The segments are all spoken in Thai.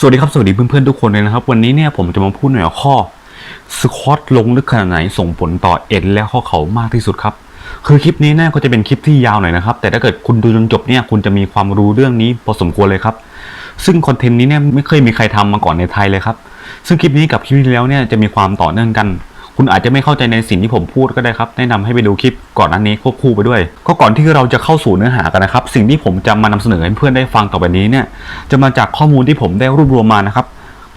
สวัสดีครับ สวัสดีเพื่อนๆทุกคนเลยนะครับ วันนี้เนี่ยผมจะมาพูดหน่อยว่าข้อสควอตลงลึกขนาดไหนส่งผลต่อเอ็นและข้อเข่ามากที่สุดครับ คือคลิปนี้เนี่ยก็จะเป็นคลิปที่ยาวหน่อยนะครับ แต่ถ้าเกิดคุณดูจนจบเนี่ยคุณจะมีความรู้เรื่องนี้พอสมควรเลยครับ ซึ่งคอนเทนต์นี้เนี่ยไม่เคยมีใครทำมาก่อนในไทยเลยครับ ซึ่งคลิปนี้กับคลิปที่แล้วเนี่ยจะมีความต่อเนื่องกัน คุณอาจจะไม่เข้าใจในสิ่งที่ผมพูดก็ได้ครับแนะนำให้ไปดูคลิปก่อนอันนี้ควบคู่ไปด้วย ก็ก่อนที่เราจะเข้าสู่เนื้อหากันนะครับ สิ่งที่ผมจะมานำเสนอให้เพื่อนได้ฟังต่อไปนี้เนี่ยจะมาจากข้อมูลที่ผมได้รวบรวมมานะครับ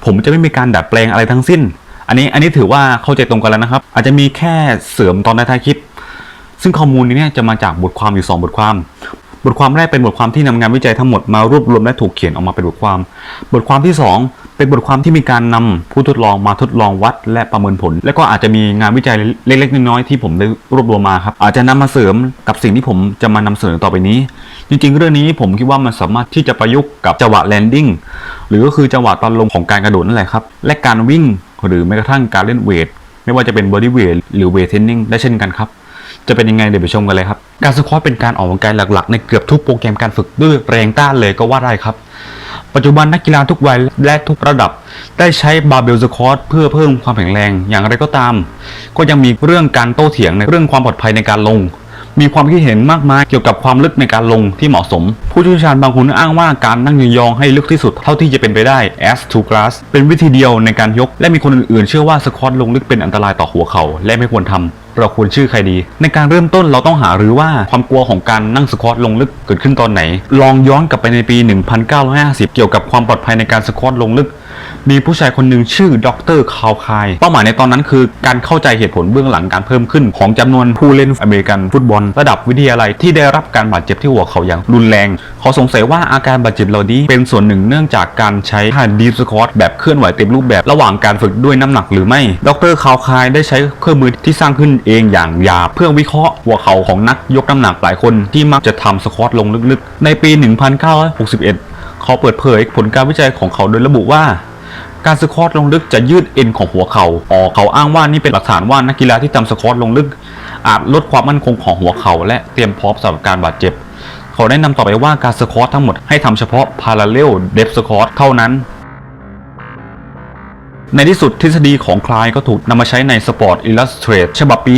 ผมจะไม่มีการดัดแปลงอะไรทั้งสิ้น อันนี้อันนี้ถือว่าเข้าใจตรงกันแล้วนะครับ อาจจะมีแค่เสริมตอนท้ายคลิป ซึ่งข้อมูลนี้เนี่ยจะมาจากบทความอยู่ 2 บทความบทความแรกเป็นบทความที่นำงานวิจัยทั้งหมดมารวบรวมและถูกเขียนออกมาเป็นบทความ บทความที่ 2 เป็นบทความที่มีการนำผู้ทดลองมาทดลองวัดและประเมินผล และก็อาจจะมีงานวิจัยเล็กๆน้อยๆที่ผมได้รวบรวมมาครับอาจจะนำมาเสริมกับสิ่งที่ผมจะมานำเสนอต่อไปนี้ จริง ๆ เรื่องนี้ผมคิดว่ามันสามารถที่จะประยุกต์กับจังหวะแลนดิ้งหรือก็คือจังหวะตอนลงของการกระโดดนั่นแหละครับและการวิ่งหรือแม้กระทั่งการเล่นเวทไม่ว่าจะเป็นบอดี้เวทหรือเวทเทรนนิ่งได้เช่นกันครับจะเป็นยังไงเดี๋ยวไปชมกันเลยครับ การสควอตเป็นการออกกำลังกายหลักๆ ในเกือบทุกโปรแกรมการฝึกด้วยแรงต้านเลยก็ว่าได้ครับ ปัจจุบันนักกีฬาทุกวัยและทุกระดับ ได้ใช้บาร์เบลสควอตเพื่อเพิ่มความแข็งแรง อย่างไรก็ตาม ก็ยังมีเรื่องการโต้เถียงในเรื่องความปลอดภัยในการลง มีความคิดเห็นมากมายเกี่ยวกับความลึกในการลงที่เหมาะสม ผู้เชี่ยวชาญบางคนอ้างว่าการนั่งยองๆให้ลึกที่สุดเท่าที่จะเป็นไปได้ as to glass เป็นวิธีเดียวในการยก และมีคนอื่นๆ เชื่อว่าสควอตลงลึกเป็นอันตรายต่อหัวเขา่าและไม่ควรทำ เราควรชื่อใครดี ในการเริ่มต้นเราต้องหาหรือว่าความกลัวของการนั่งสควอตลงลึกเกิดขึ้นตอนไหน ลองย้อนกลับไปในปี 1950 เกี่ยวกับความปลอดภัยในการสควอตลงลึก มีผู้ชายคนหนึ่งชื่อดรคาวคาย เป้าหมายในตอนนั้นคือการเข้าใจเหตุผลเบื้องหลังการเพิ่มขึ้น ของจำนวนผู้เล่นอเมริกันฟุตบอล ระดับวิทยาลัยที่ได้รับการบาดเจ็บที่หัวเข่าอย่างรุนแรง เขาสงสัยว่าอาการบาดเจ็บเหล่านี้เป็นส่วนหนึ่งเนื่องจากการใช้ท่าดีสควอตแบบเคลื่อนไหวเต็มรูปแบบระหว่างการฝึกด้วยน้ำหนักหรือไม่ ดรคาวคายได้ใช้เครื่องมือที่สร้างขึ้นเองอย่างหยาบเพื่อวิเคราะห์หัวเข่าของนักยกน้ำหนักหลายคนที่มักจะทำสควอตลงลึกๆ ในปี 1961 เขาเปิดเผยผลการวิจัยของเขาโดยระบุว่า การสควอตลงลึกจะยืดเอ็นของหัวเขา่าออกเขาอ้างว่านี่เป็นหลักฐานว่านักกีฬาที่ทำสควอตลงลึก อาจลดความมั่นคงของหัวเขา่าและเตรียมพร้อมสำหรับการบาดเจ็บ เขาแนะนำต่อไปว่าการสควอตทั้งหมดให้ทำเฉพาะ parallel depth squat เท่านั้น ในที่สุดทฤษฎีของคลายก็ถูกนำมาใช้ใน Sport Illustrated ฉบับปี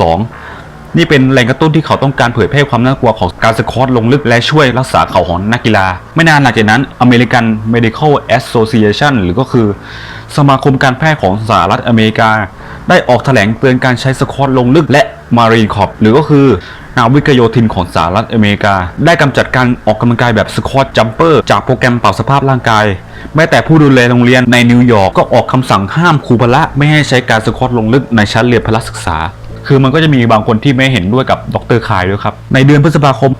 1962 นี่เป็นแรงกระตุ้นที่เขาต้องการเผยแพร่ความน่ากลัวของการสควอตลงลึกและช่วยรักษาเข่าของนักกีฬา ไม่นานหลังจากนั้น American Medical Association หรือก็คือ สมาคมการแพทย์ของสหรัฐอเมริกา ได้ออกแถลงเตือนการใช้สควอตลงลึกและ Marine Corps หรือก็คือนาวิกโยธินของสหรัฐอเมริกา ได้กำจัดการออกกำลังกายแบบสควอตจัมเปอร์จากโปรแกรมปรับสภาพร่างกาย แม้แต่ผู้ดูแลโรงเรียนในนิวยอร์กก็ออกคำสั่งห้ามครูพละไม่ให้ใช้การสควอตลงลึกในชั้นเรียนพละศึกษา คือมันก็จะมีบางคนที่ไม่เห็นด้วยกับดรคายด้วยครับ ในเดือนพฤษภาคม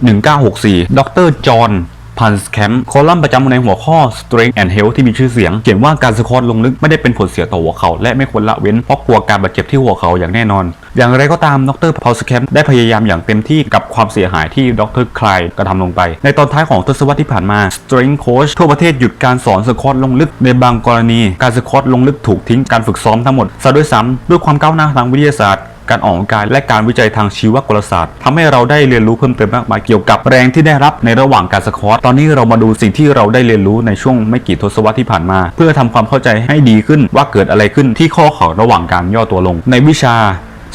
1964 ดรจอห์นพันส์แคมป์คอลัมน์ประจำในหัวข้อ Strength and Health ที่มีชื่อเสียง เขียนว่าการสควอตลงลึกไม่ได้เป็นผลเสียต่อหัวเขา่าและไม่ควรละเว้นเพราะกลัวการบาดเจ็บที่หัวเข่าอย่างแน่นอน อย่างไรก็ตามดรพาลส์แคมป์ได้พยายามอย่างเต็มที่กับความเสียหายที่ดรคลายกระทำลงไป ในตอนท้ายของทศวรรษที่ผ่านมา Strength Coach ทั่วประเทศหยุดการสอนสควอตลงลึกในบางกรณี การสควอตลงลึกถูกทิ้งการฝึกซ้อมทั้งหมดซะด้วยซ้ำด้วยความก้าวหน้าทางวิทยาศาสตร์ การออกกำลังกาย และการวิจัยทางชีวกลศาสตร์ทำให้เราได้เรียนรู้เพิ่มเติมมากมายเกี่ยวกับแรงที่ได้รับในระหว่างการสควอตตอนนี้เรามาดูสิ่งที่เราได้เรียนรู้ในช่วงไม่กี่ทศวรรษที่ผ่านมา เพื่อทำความเข้าใจให้ดีขึ้นว่าเกิดอะไรขึ้นที่ข้อเข่าระหว่างการย่อตัวลง ในวิชา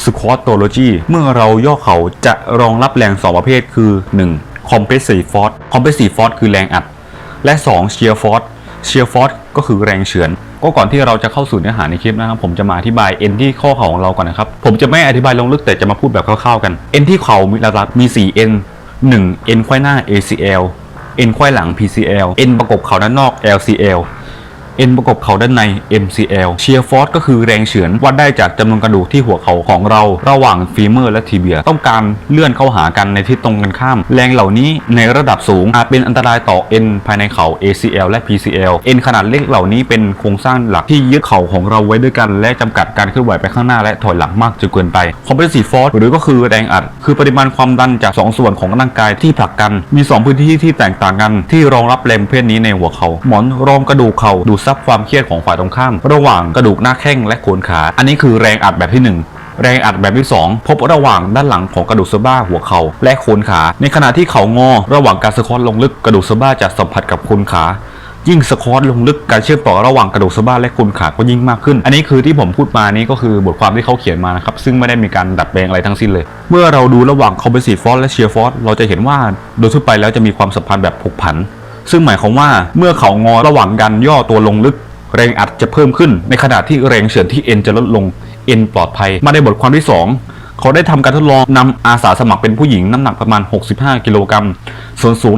Squatology เมื่อเราย่อเข่าจะรองรับแรง 2 ประเภทคือ 1. Compressive force Compressive force คือแรงอัด และ 2 shear force shear force ก็คือแรงเฉือน ก็ก่อนที่เราจะเข้าสู่เนื้อหาในคลิปนะครับผมจะมาอธิบายเอ็นที่ข้อเข่าของเราก่อนนะครับผมจะไม่อธิบายลงลึกแต่จะมาพูดแบบคร่าวๆกันเอ็นที่เข่ามีหลักๆมี4เอ็น 1. เอ็นไขว้หน้า ACL เอ็นไขว้หลัง PCL เอ็นประกบเข่าด้านนอก LCL เอ็นประกบเข่าด้านใน MCL เชียร์ฟอร์สก็คือแรงเฉือนวัดได้จากจำนวนกระดูกที่หัวเข่าของเรา ระหว่างฟีเมอร์และทีเบีย ต้องการเลื่อนเข้าหากันในทิศตรงกันข้าม แรงเหล่านี้ในระดับสูงอาจเป็นอันตรายต่อเอ็นภายในเข่า ACL และ PCL เอ็นขนาดเล็กเหล่านี้เป็นโครงสร้างหลักที่ยึดเข่าของเราไว้ด้วยกัน และจำกัดการเคลื่อนไหวไปข้างหน้าและถอยหลังมากจนเกินไป Compressive force หรือก็คือแรงอัด คือปริมาณความดันจาก 2 ส่วนของร่างกายที่ผลักกัน มี 2 พื้นที่ที่แตกต่างกัน ที่รองรับแรงประเภทนี้ในหัวเขาหมอนรองกระดูกเข่าดูดซับความเครียดของฝ่ายตรงข้าม ระหว่างกระดูกหน้าแข้งและโคนขา อันนี้คือแรงอัดแบบที่หนึ่งแรงอัดแบบที่ 2 พบระหว่างด้านหลังของกระดูกสะบ้าหัวเข่าและโคนขา ในขณะที่เขางอ ระหว่างการสะควอตลงลึกกระดูกสะบ้าจะสัมผัสกับโคนขา ยิ่งสควอตลงลึกการเชื่อมต่อระหว่างกระดูกสะบ้าและโคนขาก็ยิ่งมากขึ้น อันนี้คือที่ผมพูดมานี้ก็คือบทความที่เขาเขียนมานะครับซึ่งไม่ได้มีการดัดแปลงอะไรทั้งสิ้นเลย เมื่อเราดูระหว่าง composite force และ shear force เราจะเห็นว่าโดยทั่วไปแล้วจะมีความสัมพันธ์แบบผกผัน ซึ่งหมายความว่าเมื่อเขางอระหว่างกันย่อตัวลงลึก แรงอัดจะเพิ่มขึ้น ในขณะที่แรงเฉือนที่ N จะลดลง N ปลอดภัย มาในบทความที่ 2 เขาได้ทำการทดลองนำอาสาสมัครเป็นผู้หญิงน้ำหนักประมาณ 65 กิโลกรัมส่วนสูง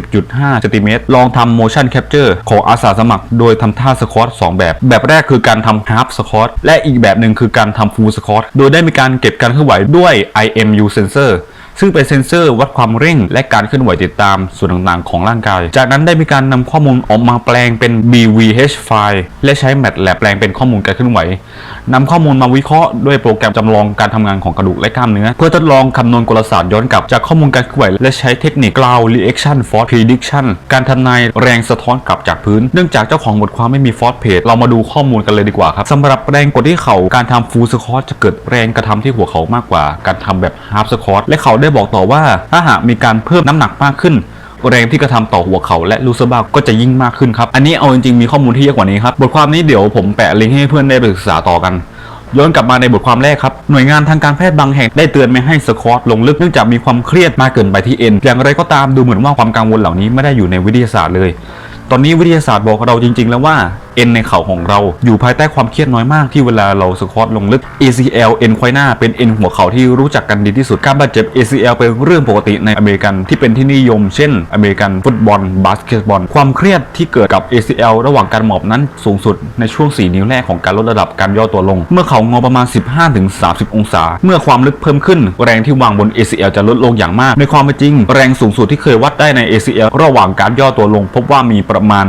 170.5เซนติเมตร ลองทำ motion capture ของอาสาสมัคร โดยทำท่าสควอต2แบบ แบบแรกคือการทำ half squat และอีกแบบหนึ่งคือการทำ full squat โดยได้มีการเก็บการเคลื่อนไหวด้วย IMU sensor ซึ่งเป็นเซ็นเซอร์วัดความเร่ง และการเคลื่อนไหวติดตามส่วนต่างๆ ของร่างกาย จากนั้นได้มีการนำข้อมูลออกมาแปลงเป็น BVH ไฟล์และใช้ MATLAB แปลงเป็นข้อมูลการเคลื่อนไหวนำข้อมูลมาวิเคราะห์ด้วยโปรแกรมจำลองการทำงานของกระดูกและกล้ามเนื้อ เพื่อทดลองคำนวณกลศาสตร์ย้อนกลับจากข้อมูลการเคลื่อนไหวและใช้เทคนิค Ground Reaction Force Prediction การทำนายแรงสะท้อนกลับจากพื้น เนื่องจากเจ้าของบทความไม่มีฟอสเพจเรามาดูข้อมูลกันเลยดีกว่าครับสำหรับแรงกดที่เข่าการทำ Full Squat จะเกิดแรงกระทำที่หัวเข่ามากกว่า การทำแบบ Half Squat และเขาได้บอกต่อว่า ถ้าหากมีการเพิ่มน้ำหนักมากขึ้น แรงที่กระทำต่อหัวเข่าและลูซบ้าก็จะยิ่งมากขึ้นครับ อันนี้เอาจริงๆมีข้อมูลที่เยอะกว่านี้ครับ บทความนี้เดี๋ยวผมแปะลิงก์ให้เพื่อนได้ไปศึกษาต่อกันย้อนกลับมาในบทความแรกครับ หน่วยงานทางการแพทย์บางแห่งได้เตือนไม่ให้สควอตลงลึกเนื่องจากมีความเครียดมากเกินไปที่เอ็น อย่างไรก็ตามดูเหมือนว่าความกังวลเหล่านี้ไม่ได้อยู่ในวิทยาศาสตร์เลย ตอนนี้วิทยาศาสตร์บอกเราจริง ๆ แล้วว่า เอ็นในเข่าของเรา อยู่ภายใต้ความเครียดน้อยมากที่เวลาเราสควอตลงลึก ACL เอ็นควายหน้าเป็นเอ็นหัวเข่าที่รู้จักกันดีที่สุดการบาดเจ็บ ACL เป็นเรื่องปกติในอเมริกันที่เป็นที่นิยม เช่น อเมริกันฟุตบอลบาสเกตบอล ความเครียดที่เกิดกับ ACL ระหว่างการหมอบนั้นสูงสุดในช่วง 4 นิ้วแรกของการลดระดับการย่อตัวลง เมื่อเขางอประมาณ 15-30 องศา เมื่อความลึกเพิ่มขึ้น แรงที่วางบน ACL จะลดลงอย่างมาก ในความเป็นจริง แรงสูงสุดที่เคยวัดได้ใน ACL ระหว่างการย่อตัวลง พบว่ามีประมาณ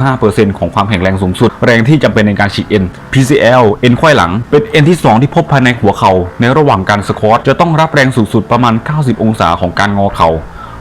25%ของความแข็งแรงสูงสุด แรงที่จำเป็นในการฉีกเอ็น PCL เอ็นไขว้หลัง เป็นเอ็นที่ 2 ที่พบภายในหัวเข่าในระหว่างการสควอตจะต้องรับแรงสูงสุดประมาณ 90 องศาของการงอเข่า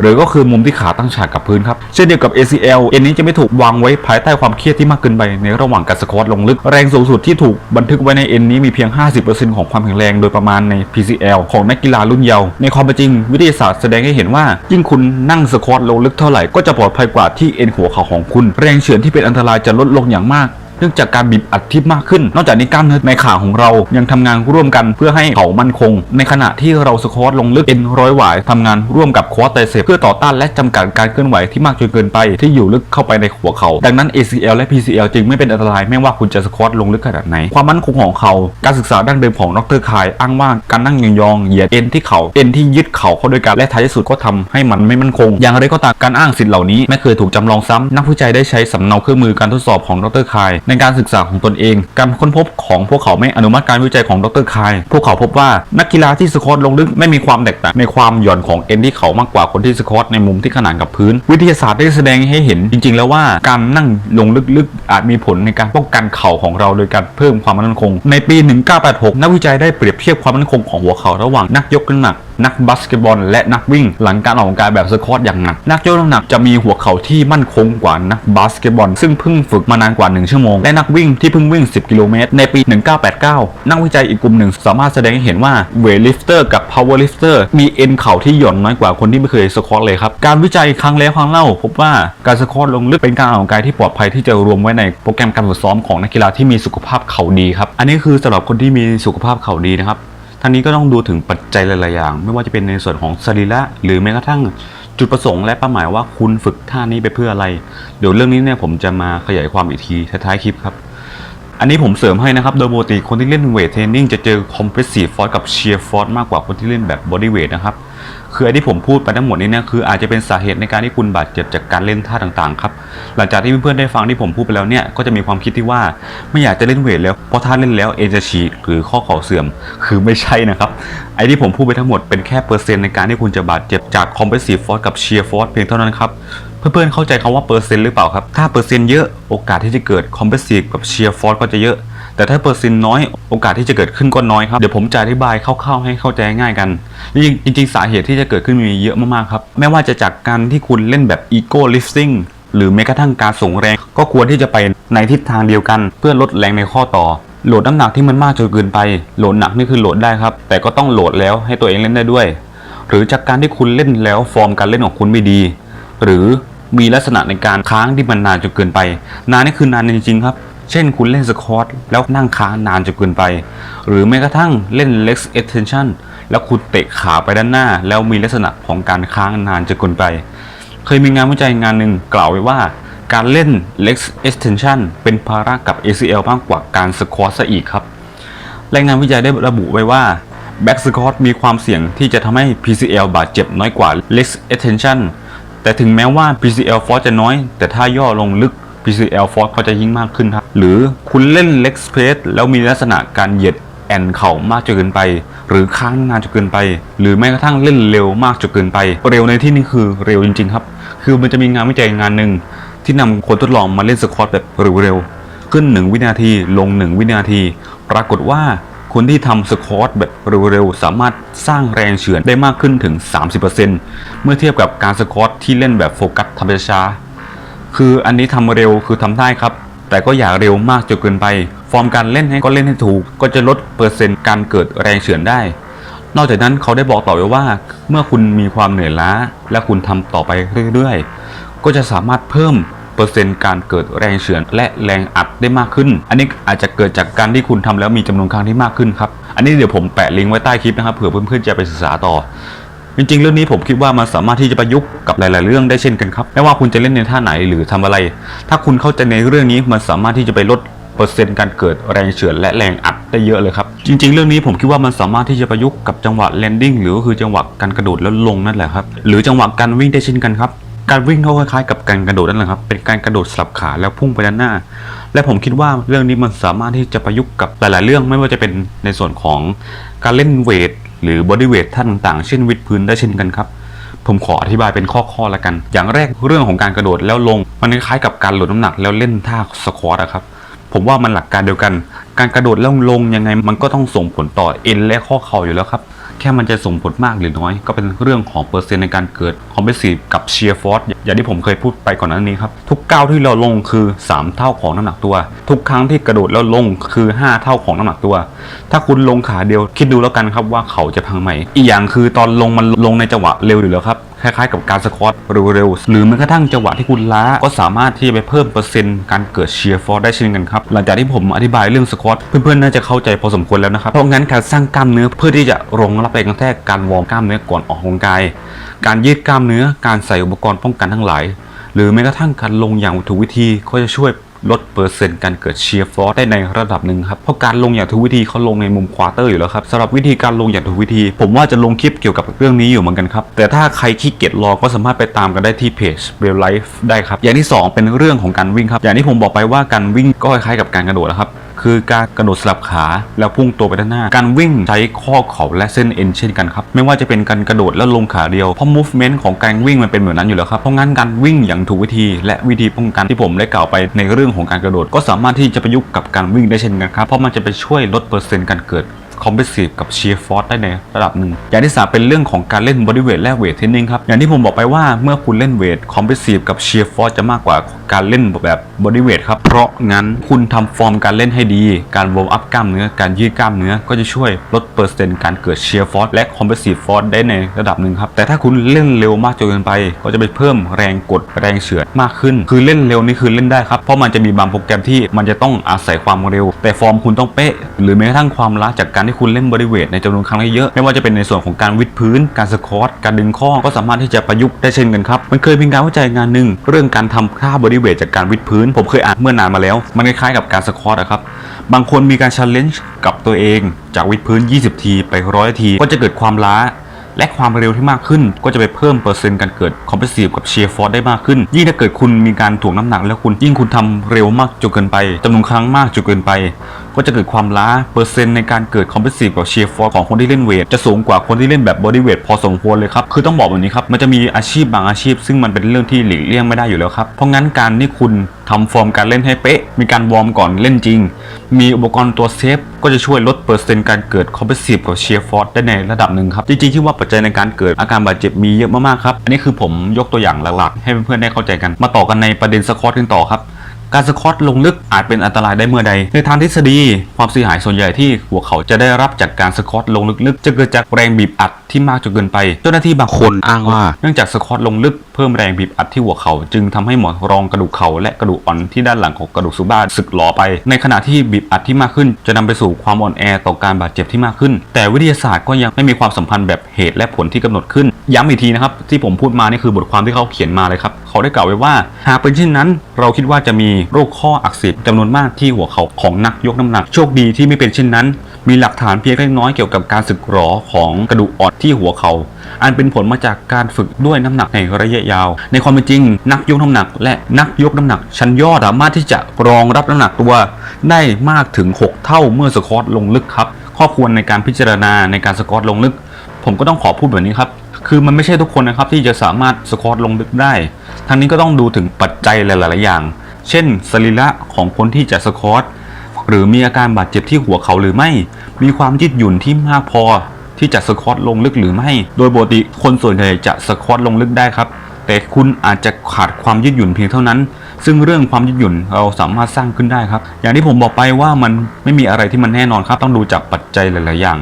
หรือก็คือมุมที่ขาตั้งฉากกับพื้นครับ เช่นเดียวกับ ACL เอ็นนี้จะไม่ถูกวางไว้ภายใต้ความเครียดที่มากเกินไปในระหว่างการสควอตลงลึก แรงสูงสุดที่ถูกบันทึกไว้ในเอ็นนี้มีเพียง 50%ของความแข็งแรงโดยประมาณใน PCL ของนักกีฬารุ่นเยาว์ในความเป็นจริงวิทยาศาสตร์แสดงให้เห็นว่ายิ่งคุณนั่งสควอตลงลึกเท่าไหร่ก็จะปลอดภัยกว่าที่เอ็นหัวเข่าของคุณ แรงเฉือนที่เป็นอันตรายจะลดลงอย่างมากเนื่องจากการบีบอัดที่มากขึ้น นอกจากนี้กล้ามเนื้อในขาของเรายังทำงานร่วมกันเพื่อให้เขามั่นคง ในขณะที่เราสควอตลงลึกเอ็นร้อยหวายทำงานร่วมกับควอไตรเซปเพื่อต่อต้านและจำกัดการเคลื่อนไหวที่มากจนเกินไปที่อยู่ลึกเข้าไปในหัวเขา ดังนั้น ACL และ PCL จึงไม่เป็นอันตรายไม่ว่าคุณจะสควอตลงลึกขนาดไหน ความมั่นคงของเขาการศึกษาดั้งเดิมของดรคายอ้างว่าการนั่งยองๆเหยียดเอ็นที่เขาเอ็นที่ยึดเข่าเข้าด้วยกันและท้ายที่สุดก็ทำให้มันไม่มั่นคง อย่างไรก็ตามการอ้างสิทธิ์เหล่านี้ไม่เคยถูกจำลองซ้ำนักวิจัยได้ใช้สำเนาเครื่องมือการทดสอบของดรคายในในการศึกษาของตนเอง การค้นพบของพวกเขาไม่อนุมัติการวิจัยของดรคาย พวกเขาพบว่านักกีฬาที่สควอตลงลึกไม่มีความแตกต่างในความหย่อนของเอ็นที่เขามากกว่าคนที่สควอตในมุมที่ขนานกับพื้น วิทยาศาสตร์ได้แสดงให้เห็นจริง ๆ แล้วว่าการนั่งลงลึกๆ อาจมีผลในการป้องกันเข่าของเราโดยการเพิ่มความมั่นคง ในปี 1986 นักวิจัยได้เปรียบเทียบความมั่นคงของหัวเข่าระหว่างนักยกน้ำหนักนักบาสเกตบอลและนักวิ่ง หลังการออกกำลังกายแบบสควอตอย่างหนักนักยกน้ำหนักจะมีหัวเข่าที่มั่นคงกว่านักบาสเกตบอลซึ่งเพิ่งฝึกมานานกว่า 1 ชั่วโมงและนักวิ่งที่เพิ่งวิ่ง 10 กิโลเมตร ในปี 1989 นักวิจัยอีกกลุ่มหนึ่งสามารถแสดงให้เห็นว่าเวทลิฟเตอร์กับพาวเวอร์ลิฟเตอร์มีเอ็นเข่าที่หย่อนน้อยกว่าคนที่ไม่เคยสควอตเลยครับ การวิจัยครั้งแล้วครั้งเล่า พบว่าการสควอตลงลึกเป็นการออกกำลังกายที่ปลอดภัยที่จะรวมไว้ในโปรแกรมการฝึกซ้อมของนักกีฬาที่มีสุขภาพเข่าดีครับอันนี้คือสำหรับคนที่มีสุขภาพเข่าดีนะครับทั้งนี้ก็ต้องดูถึงปัจจัยหลายๆอย่าง ไม่ว่าจะเป็นในส่วนของสรีระหรือแม้กระทั่ง จุดประสงค์และเป้าหมายว่าคุณฝึกท่านี้ไปเพื่ออะไร เดี๋ยวเรื่องนี้เนี่ยผมจะมาขยายความอีกทีท้ายๆคลิปครับ อันนี้ผมเสริมให้นะครับ โดยปกติคนที่เล่นเวทเทรนนิ่งจะเจอคอมเพรสซีฟฟอร์กับเชียร์ฟอร์มากกว่าคนที่เล่นแบบบอดี้เวทนะครับคือไอ้ที่ผมพูดไปทั้งหมดนี้เนี่ยคืออาจจะเป็นสาเหตุในการที่คุณบาดเจ็บจากการเล่นท่าต่างๆครับหลังจากที่เพื่อนๆได้ฟังที่ผมพูดไปแล้วเนี่ยก็จะมีความคิดที่ว่าไม่อยากจะเล่นเวทแล้วเพราะถ้าเล่นแล้วเอ็นจะฉีกหรือข้อเข่าเสื่อม คือไม่ใช่นะครับไอ้ที่ผมพูดไปทั้งหมดเป็นแค่เปอร์เซ็นต์ในการที่คุณจะบาดเจ็บจากคอมเพรสซีฟฟอร์กับเชียร์ฟอร์เพียงเท่านั้นครับ เพื่อนๆเข้าใจคำว่าเปอร์เซ็นต์หรือเปล่าครับ ถ้าเปอร์เซ็นต์เยอะโอกาสที่จะเกิดคอมเพรสซีฟกับเชียร์ฟอร์ก็จะเยอะ แต่ถ้าเปอร์เซ็นต์น้อยโอกาสที่จะเกิดขึ้นก็น้อยครับ เดี๋ยวผมจะอธิบายคร่าวๆให้เข้าใจง่ายกัน จริงๆ สาเหตุที่จะเกิดขึ้นมีเยอะมากๆครับ ไม่ว่าจะจากการที่คุณเล่นแบบอีโก้ลิฟติ้งหรือแม้กระทั่งการส่งแรง ก็ควรที่จะไปในทิศทางเดียวกัน เพื่อลดแรงในข้อต่อโหลดน้ำหนักที่มันมากจนเกินไป โหลดหนักนี่คือโหลดได้ครับ แต่ก็ต้องโหลดแล้วให้ตัวเองเล่นได้ด้วย หรือจากการที่คุณเล่นแล้วฟอร์มการเล่นของคุณไม่ดี หรือ มีลักษณะในการค้างที่มันนานจนเกินไป นานนี่คือนานจริงๆครับ เช่นคุณเล่นสควอตแล้วนั่งค้างนานจนเกินไป หรือแม้กระทั่งเล่น leg extension แล้วคุณเตะขาไปด้านหน้า แล้วมีลักษณะของการค้างนานจนเกินไป เคยมีงานวิจัยงานหนึ่งกล่าวไว้ว่าการเล่น leg extension เป็นภาระกับ ACL มากกว่าการสควอตซะอีกครับ รายงานวิจัยได้ระบุไว้ว่า back squat มีความเสี่ยงที่จะทำให้ PCL บาดเจ็บน้อยกว่า leg extension แต่ถึงแม้ว่า PCL force จะน้อย แต่ถ้าย่อลงลึก PCL force ก็จะยิ่งมากขึ้นครับ หรือคุณเล่น leg press แล้วมีลักษณะการเหยียดแอนเข่ามากจนเกินไป หรือค้างนานจนเกินไป หรือแม้กระทั่งเล่นเร็วมากจนเกินไป เร็วในที่นี้คือเร็วจริง ๆ ครับ คือมันจะมีงานวิจัยงานหนึ่งที่นำคนทดลองมาเล่นสควอตแบบเร็วๆขึ้น 1 วินาทีลง 1 วินาที ปรากฏว่า คนที่ทำสควอตแบบเร็วๆ สามารถสร้างแรงเฉือนได้มากขึ้นถึง 30%เมื่อเทียบกับการสควอตที่เล่นแบบโฟกัสทำช้าๆคืออันนี้ทำเร็วคือทำได้ครับ แต่ก็อย่าเร็วมากจนเกินไป ฟอร์มการเล่นให้ก็เล่นให้ถูก ก็จะลดเปอร์เซ็นต์การเกิดแรงเฉือนได้ นอกจากนั้นเขาได้บอกต่อไว้ว่า เมื่อคุณมีความเหนื่อยล้า และคุณทำต่อไปเรื่อยๆ ก็จะสามารถเพิ่ม เปอร์เซ็นต์การเกิดแรงเฉือนและแรงอัดได้มากขึ้น อันนี้อาจจะเกิดจากการที่คุณทำแล้วมีจำนวนครั้งที่มากขึ้นครับ อันนี้เดี๋ยวผมแปะลิงก์ไว้ใต้คลิปนะครับเผื่อเพื่อนๆจะไปศึกษาต่อจริงๆ เรื่องนี้ผมคิดว่ามันสามารถที่จะประยุกต์กับหลายๆ เรื่องได้เช่นกันครับ ไม่ว่าคุณจะเล่นในท่าไหนหรือทำอะไร ถ้าคุณเข้าใจในเรื่องนี้มันสามารถที่จะไปลดเปอร์เซ็นต์การเกิดแรงเฉือนและแรงอัดได้เยอะเลยครับ จริง ๆ เรื่องนี้ผมคิดว่ามันสามารถที่จะประยุกต์กับจังหวะแลนดิ้งหรือก็คือจังหวะการกระโดดแล้วลงนั่นแหละครับ หรือจังหวะการวิ่งได้เช่นกันครับ การวิ่งเขาคล้ายๆกับการกระโดดนั่นแหละครับ เป็นการกระโดดสลับขาแล้วพุ่งไปด้านหน้า และผมคิดว่าเรื่องนี้มันสามารถที่จะประยุกต์กับหลาย ๆ เรื่องไม่ว่าจะเป็นในส่วนของการเล่นเวทหรือบอดี้เวทท่าต่างๆ เช่นวิดพื้นได้เช่นกันครับ ผมขออธิบายเป็นข้อๆละกัน อย่างแรกเรื่องของการกระโดดแล้วลง มันคล้ายๆกับการหลดน้ำหนักแล้วเล่นท่าสควอตอะครับ ผมว่ามันหลักการเดียวกัน การกระโดดแล้วลงยังไงมันก็ต้องส่งผลต่อเอ็นและข้อเข่าอยู่แล้วครับ แค่มันจะส่งผลมากหรือน้อย ก็เป็นเรื่องของเปอร์เซ็นต์ในการเกิดคอมเพรสซีฟกับเชียร์ฟอร์สอย่างที่ผมเคยพูดไปก่อนหน้านี้ครับ ทุกก้าวที่เราลงคือ 3 เท่าของน้ำหนักตัว ทุกครั้งที่กระโดดแล้วลงคือ 5 เท่าของน้ำหนักตัว ถ้าคุณลงขาเดียวคิดดูแล้วกันครับว่าเขาจะพังไหมอีกอย่างคือตอนลงมันลงในจังหวะเร็วอยู่แล้วครับ คล้ายๆกับการสควอตเร็วๆ หรือแม้กระทั่งจังหวะที่คุณล้า ก็สามารถที่จะไปเพิ่มเปอร์เซ็นต์การเกิดเชียร์ฟอร์ได้เช่นกันครับ หลังจากที่ผมอธิบายเรื่องสควอตเพื่อนๆ น่าจะเข้าใจพอสมควรแล้วนะครับ เพราะงั้นการสร้างกล้ามเนื้อเพื่อที่จะรองรับแรงกระแทกการวอร์มกล้ามเนื้อก่อนออกกำลังกาย การยืดกล้ามเนื้อ การใส่อุปกรณ์ป้องกันทั้งหลาย หรือแม้กระทั่งการลงอย่างถูกวิธีก็จะช่วย ลดเปอร์เซ็นต์การเกิดเชียร์ฟอร์ได้ในระดับหนึ่งครับ เพราะการลงอย่างถูกวิธีเขาลงในมุมควอเตอร์อยู่แล้วครับสำหรับวิธีการลงอย่างถูกวิธี ผมว่าจะลงคลิปเกี่ยวกับเรื่องนี้อยู่เหมือนกันครับ แต่ถ้าใครขี้เกียจรอก็สามารถไปตามกันได้ที่เพจเบลไลฟ์ได้ครับ อย่างที่ 2 เป็นเรื่องของการวิ่งครับ อย่างที่ผมบอกไปว่าการวิ่งก็คล้ายๆกับการกระโดดนะครับ คือการกระโดดสลับขาแล้วพุ่งตัวไปด้านหน้า การวิ่งใช้ข้อเข่าและเส้นเอ็นเช่นกันครับไม่ว่าจะเป็นการกระโดดแล้วลงขาเดียวเพราะ movement ของการวิ่งมันเป็นเหมือนนั้นอยู่แล้วครับเพราะงั้นการวิ่งอย่างถูกวิธีและวิธีป้องกันที่ผมได้กล่าวไปในเรื่องของการกระโดด ก็สามารถที่จะประยุกต์กับการวิ่งได้เช่นกันครับเพราะมันจะไปช่วยลดเปอร์เซ็นต์การเกิด คอมเพรสซีฟกับเชียร์ฟอร์สได้ในระดับหนึ่งอย่างที่สามเป็นเรื่องของการเล่นบอดี้เวทและเวทเทรนนิ่งครับอย่างที่ผมบอกไปว่าเมื่อคุณเล่นเวทคอมเพรสซีฟกับเชียร์ฟอร์สจะมากกว่าการเล่นแบบบอดี้เวทครับ เพราะงั้นคุณทำฟอร์มการเล่นให้ดี การวอร์มอัพกล้ามเนื้อ การยืดกล้ามเนื้อ ก็จะช่วยลดเปอร์เซ็นต์การเกิดเชียร์ฟอร์สและคอมเพรสซีฟฟอร์สได้ในระดับหนึ่งครับ แต่ถ้าคุณเล่นเร็วมากจนเกินไป ก็จะไปเพิ่มแรงกดแรงเฉือนมากขึ้น คือเล่นเร็วนี่คือเล่นได้ครับ เพราะมันจะมีบางโปรแกรมที่มันจะต้องอาศัยความเร็ว แต่ฟอร์มคุณต้องเป๊ะ หรือแม้กระทั่งความล้าจากการที่คุณเล่นบริเวทในจำนวนครั้งได้เยอะ ไม่ว่าจะเป็นในส่วนของการวิดพื้น การสควอตการดึงข้อก็สามารถที่จะประยุกต์ได้เช่นกันครับ มันเคยมีการวิจัยงานหนึ่งเรื่องการทำท่าบริเวทจากการวิดพื้น ผมเคยอ่านเมื่อนานมาแล้ว มันคล้ายๆกับการสควอตอะครับบางคนมีการ challenge กับตัวเอง จากวิดพื้น 20 ทีไปร้อยที ก็จะเกิดความล้าและความเร็วที่มากขึ้นก็จะไปเพิ่มเปอร์เซ็นต์การเกิดคอมเพรสซีฟกับเชียร์ฟอร์ได้มากขึ้น ยิ่งถ้าเกิดคุณมีการถ่วงน้ำหนักแล้วคุณยิ่งคุณทำเร็วมากจนเกินไปจำนวนครั้งมากจนเกินไป ก็จะเกิดความล้า เปอร์เซ็นต์ในการเกิดคอมเพรสซีฟกับเชียร์ฟอร์ของคนที่เล่นเวทจะสูงกว่าคนที่เล่นแบบบอดี้เวทพอสมควรเลยครับคือต้องบอกแบบนี้ครับมันจะมีอาชีพบางอาชีพ ซึ่งมันเป็นเรื่องที่หลีกเลี่ยงไม่ได้อยู่แล้วครับเพราะงั้นการที่คุณทำฟอร์มการเล่นให้เป๊ะ มีการวอร์มก่อนเล่นจริง มีอุปกรณ์ตัวเซฟก็จะช่วยลดเปอร์เซ็นต์การเกิดคอมเพรสซีฟกับเชียร์ฟอร์ได้ในระดับหนึ่งครับ จริงๆที่ว่าปัจจัยในการเกิดอาการบาดเจ็บมีเยอะมากๆครับ อันนี้คือผมยกตัวอย่างหลักๆ ให้เพื่อนๆได้เข้าใจกัน มาต่อกันในประเด็นสควอตกันต่อครับ การสควอตลงลึกอาจเป็นอันตรายได้เมื่อใด ในทางทฤษฎี ความเสียหายส่วนใหญ่ที่หัวเขาจะได้รับจากการสควอตลงลึกๆจะเกิดจากแรงบีบอัดที่มากจนเกินไป เจ้าหน้าที่บางคนอ้างว่าเนื่องจากสควอตลงลึกเพิ่มแรงบีบอัดที่หัวเขาจึงทำให้หมอนรองกระดูกเข่าและกระดูกอ่อนที่ด้านหลังของกระดูกสุบ้าสึกหลอไป ในขณะที่บีบอัดที่มากขึ้น จะนำไปสู่ความอ่อนแอต่อการบาดเจ็บที่มากขึ้น แต่วิทยาศาสตร์ก็ยังไม่มีความสัมพันธ์แบบเหตุและผลที่กำหนดขึ้น ย้ำอีกทีนะครับที่ผมพูดมานี่คือบทความที่เขาเขียนมาเลยครับเขาได้กล่าวไว้ว่า หากเป็นเช่นนั้น เราคิดว่าจะมีโรคข้ออักเสบจำนวนมากที่หัวเข่าของนักยกน้ำหนักโชคดีที่ไม่เป็นเช่นนั้น มีหลักฐานเพียงเล็กน้อยเกี่ยวกับการสึกหรอของกระดูกอ่อนที่หัวเขา่า อันเป็นผลมาจากการฝึกด้วยน้ำหนักในระยะยาว ในความเป็นจริง นักยกน้ำหนัก และนักยกน้ำหนัก ชั้นยอดสามารถที่จะรองรับน้ำหนักตัว ได้มากถึง 6 เท่าเมื่อสควอตลงลึกครับข้อควรในการพิจารณาในการสควอตลงลึก ผมก็ต้องขอพูดแบบนี้ครับคือมันไม่ใช่ทุกคนนะครับที่จะสามารถสควอตลงลึกได้ทั้งนี้ก็ต้องดูถึงปัจจัยหลาย ๆ อย่าง เช่นสรีระของคนที่จะสควอตหรือมีอาการบาดเจ็บที่หัวเขาหรือไม่ มีความยืดหยุ่นที่มากพอ ที่จะสควอตลงลึกหรือไม่ โดยปกติคนส่วนใหญ่จะสควอตลงลึกได้ครับ แต่คุณอาจจะขาดความยืดหยุ่นเพียงเท่านั้น ซึ่งเรื่องความยืดหยุ่นเราสามารถสร้างขึ้นได้ครับ อย่างที่ผมบอกไปว่ามันไม่มีอะไรที่มันแน่นอนครับ ต้องดูจากปัจจัยหลาย ๆ อย่าง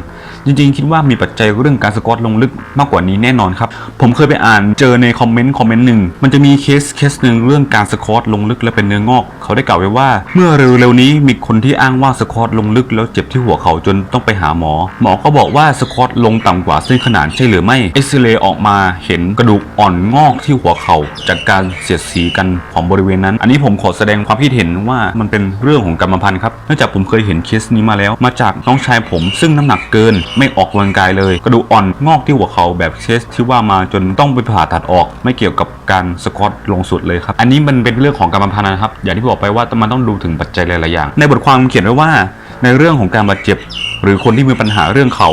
จริงๆ คิดว่ามีปัจจัยเรื่องการสควอตลงลึกมากกว่านี้แน่นอนครับ ผมเคยไปอ่านเจอในคอมเมนต์คอมเมนต์หนึ่งมันจะมีเคสเคสหนึ่งเรื่องการสควอตลงลึกและเป็นเนื้องอก เขาได้กล่าวไว้ว่า เมื่อเร็วๆนี้มีคนที่อ้างว่าสควอตลงลึกแล้วเจ็บที่หัวเขาจนต้องไปหาหมอ หมอก็บอกว่าสควอตลงต่ำกว่าเส้นขนานใช่หรือไม่เอ็กซเรย์ออกมาเห็นกระดูกอ่อนงอกที่หัวเขาจากการเสียดสีกันของบริเวณนั้น อันนี้ผมขอแสดงความคิดเห็นว่ามันเป็นเรื่องของกรรมพันธุ์ครับเนื่องจากผมเคยเห็นเคสนี้มาแล้ว มาจากน้องชายผมซึ่งน้ำหนักเกินไม่ออกกำลังกายเลย กระดูกอ่อนงอกที่หัวเขาแบบเชสที่ว่ามาจนต้องไปผ่าตัดออก ไม่เกี่ยวกับการสควอตลงสุดเลยครับ อันนี้มันเป็นเรื่องของกรรมพันธ์นะครับ อย่างที่บอกไปว่ามันต้องดูถึงปัจจัยหลายๆอย่าง ในบทความเขียนไว้ว่า ในเรื่องของการบาดเจ็บ หรือคนที่มีปัญหาเรื่องเข่า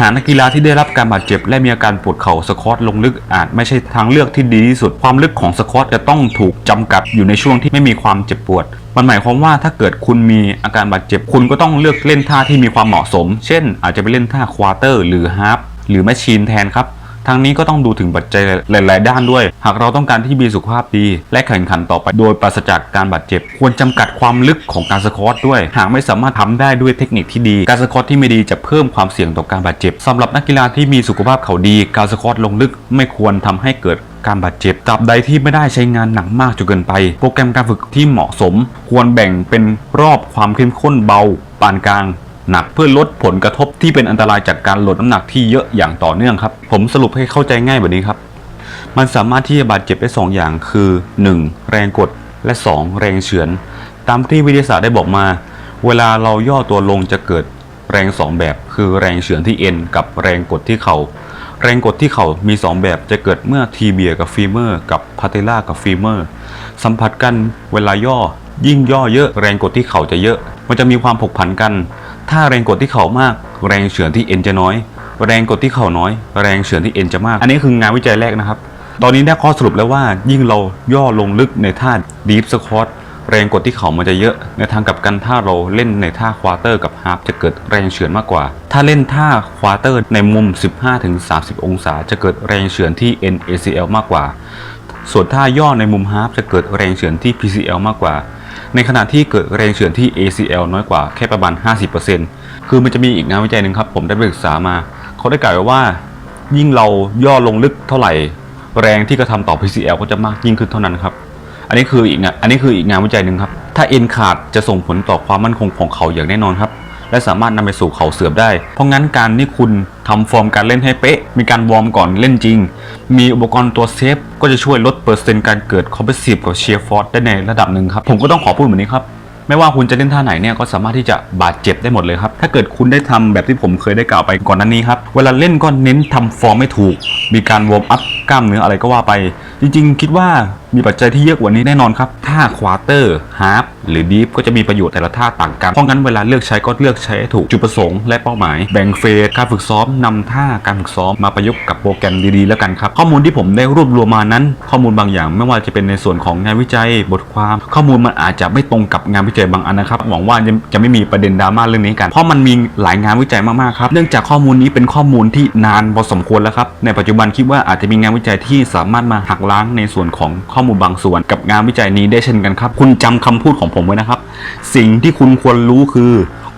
หากนักกีฬาที่ได้รับการบาดเจ็บ และมีอาการปวดเข่าสควอตลงลึกอาจไม่ใช่ทางเลือกที่ดีที่สุด ความลึกของสควอตจะต้องถูกจำกัดอยู่ในช่วงที่ไม่มีความเจ็บปวด มันหมายความว่าถ้าเกิดคุณมีอาการบาดเจ็บคุณก็ต้องเลือกเล่นท่าที่มีความเหมาะสม เช่น อาจจะไปเล่นท่าควอเตอร์ หรือฮาร์ปหรือแมชชีนแทนครับ ทางนี้ก็ต้องดูถึงปัจจัยหลาย ๆ ด้านด้วย หากเราต้องการที่มีสุขภาพดี และแข่งขันต่อไปโดยปราศจากการบาดเจ็บ ควรจำกัดความลึกของการสคอตด้วย หากไม่สามารถทำได้ด้วยเทคนิคที่ดี การสคอตที่ไม่ดีจะเพิ่มความเสี่ยงต่อการบาดเจ็บสำหรับนักกีฬาที่มีสุขภาพเขาดี การสคอตลงลึกไม่ควรทำให้เกิดการบาดเจ็บตราบใดที่ไม่ได้ใช้งานหนักมากจนเกินไป โปรแกรมการฝึกที่เหมาะสม ควรแบ่งเป็นรอบความเข้มข้นเบา ปานกลาง หนักเพื่อลดผลกระทบที่เป็นอันตรายจากการลดน้ำหนักที่เยอะอย่างต่อเนื่องครับ ผมสรุปให้เข้าใจง่ายแบบนี้ครับ มันสามารถที่จะบาดเจ็บได้ 2 อย่างคือ 1. แรงกด และ 2. แรงเฉือน ตามที่วิทยาศาสตร์ได้บอกมา เวลาเราย่อตัวลงจะเกิดแรง 2 แบบ คือแรงเฉือนที่เอ็นกับแรงกดที่เข่าแรงกดที่เข่ามี 2 แบบจะเกิดเมื่อทีเบียกับฟีเมอร์กับพาเทล่ากับฟีเมอร์สัมผัสกันเวลาย่อยิ่งย่อเยอะแรงกดที่เข่าจะเยอะ มันจะมีความผกผันกัน ถ้าแรงกดที่เข่ามาก แรงเฉือนที่เอ็นจะน้อย แรงกดที่เข่าน้อย แรงเฉือนที่เอ็นจะมาก อันนี้คืองานวิจัยแรกนะครับ ตอนนี้ได้ข้อสรุปแล้วว่ายิ่งเราย่อลงลึกในท่า deep squat แรงกดที่เข่ามันจะเยอะ ในทางกลับกันถ้าเราเล่นในท่าควอเตอร์กับฮาร์ปจะเกิดแรงเฉือนมากกว่า ถ้าเล่นท่าควอเตอร์ในมุม 15-30 องศา จะเกิดแรงเฉือนที่ NACL มากกว่า ส่วนท่าย่อในมุมฮาร์ปจะเกิดแรงเฉือนที่ PCL มากกว่า ในขณะที่เกิดแรงเฉือนที่ ACL น้อยกว่าแค่ประมาณ 50%คือมันจะมีอีกงานวิจัยหนึ่งครับ ผมได้ไปศึกษามา เขาได้กล่าวไว้ว่า ยิ่งเราย่อลงลึกเท่าไหร่ แรงที่กระทำต่อ PCL ก็จะมากยิ่งขึ้นเท่านั้นครับ อันนี้คืออีกงานอันนี้คืออีกงานวิจัยหนึ่งครับ ถ้าเอ็นขาดจะส่งผลต่อความมั่นคงของเขาอย่างแน่นอนครับ และสามารถนำไปสู่เขาเสื่อมได้ เพราะงั้นการที่คุณทำฟอร์มการเล่นให้เป๊ะ มีการวอร์มก่อนเล่นจริง มีอุปกรณ์ตัวเซฟ ก็จะช่วยลดเปอร์เซ็นต์การเกิดคอมเพรสซีฟกับเชียร์ฟอร์สได้ในระดับหนึ่งครับ ผมก็ต้องขอพูดแบบนี้ครับไม่ว่าคุณจะเล่นท่าไหนเนี่ยก็สามารถที่จะบาดเจ็บได้หมดเลยครับ ถ้าเกิดคุณได้ทำแบบที่ผมเคยได้กล่าวไปก่อนหนั้นนี้ครับ เวลาเล่นก็เน้นทำฟอร์มไม่ถูก มีการวอร์มอัพ กล้ามเนื้ออะไรก็ว่าไป จริงๆ คิดว่ามีปัจจัยที่เยอะกว่านี้แน่นอนครับท่าควอเตอร์ฮาร์ปหรือดีฟก็จะมีประโยชน์แต่ละท่าต่างกัน เพราะงั้นเวลาเลือกใช้ก็เลือกใช้ถูกจุดประสงค์และเป้าหมาย แบ่งเฟสการฝึกซ้อมนำท่าการฝึกซ้อมมาประยุกต์กับโปรแกรมดีๆแล้วกันครับ ข้อมูลที่ผมได้รวบรวมมานั้น ข้อมูลบางอย่างไม่ว่าจะเป็นในส่วนของงานวิจัย บทความ ข้อมูลมันอาจจะไม่ตรงกับงานวิจัยบางอันนะครับหวังว่าจะไม่มีประเด็นดราม่าเรื่องนี้กันเพราะมันมีหลายงานวิจัยมากๆครับเนื่องจากข้อมูลนี้เป็นข้อมูลที่นานพอสมควรแล้วครับในปัจจุบันคิดว่าอาจจะมีงานวิจัยที่สามารถมาหักล้างในส่วนของข้อมูลบางส่วน กับงานวิจัยนี้ได้เช่นกันครับ คุณจำคำพูดของผมไว้นะครับ สิ่งที่คุณควรรู้คือ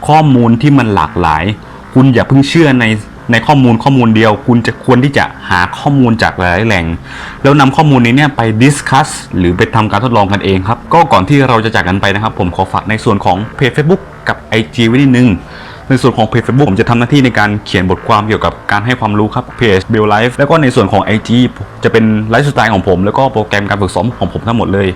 ข้อมูลที่มันหลากหลาย คุณอย่าเพิ่งเชื่อในในข้อมูลข้อมูลเดียว คุณจะควรที่จะหาข้อมูลจากหลายแหล่ง แล้วนำข้อมูลนี้เนี่ยไปดิสคัสหรือไปทำการทดลองกันเองครับ ก็ก่อนที่เราจะจากกันไปนะครับ ผมขอฝากในส่วนของเพจ Facebook กับ IG ไว้นิดนึง ในส่วนของเพจ Facebook ผมจะทำหน้าที่ในการเขียนบทความเกี่ยวกับการให้ความรู้ครับเพจ b i l Life แล้วก็ในส่วนของ IG จะเป็นไลฟ์สไตล์ของผม แล้วก็โปรแกรมการฝึกซ้อมของผมทั้งหมดเลย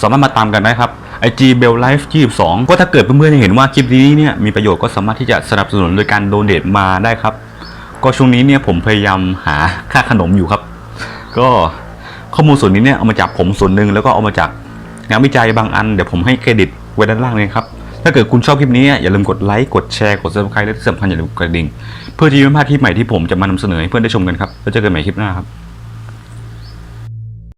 สามารถมาตามกันได้ครับ IG b e l Life 22ก็ถ้าเกิดเพื่อนๆเห็นว่าคลิปนี้เนี่ยมีประโยชน์ก็สามารถที่จะสนับสนุนโดยการโดเน a มาได้ครับ ก็ช่วงนี้เนี่ยผมพยายามหาค่าขนมอยู่ครับ ก็ข้อมูลส่วนนี้เนี่ยเอามาจากผมส่วนหนึ่งแล้วก็เอามาจากงานวิจัยบางอันเดี๋ยวผมให้เครดิตไว้ด้านล่างเลยครับ ถ้าเกิดคุณชอบคลิปนี้อย่าลืมกดไลค์กดแชร์กด subscribe และที่สำคัญอย่าลืมกดกระดิ่ง เพื่อที่จะไม่พลาดคลิปใหม่ที่ผมจะมานำเสนอให้เพื่อนได้ชมกันครับแล้วเจอกันใหม่คลิปหน้าครับ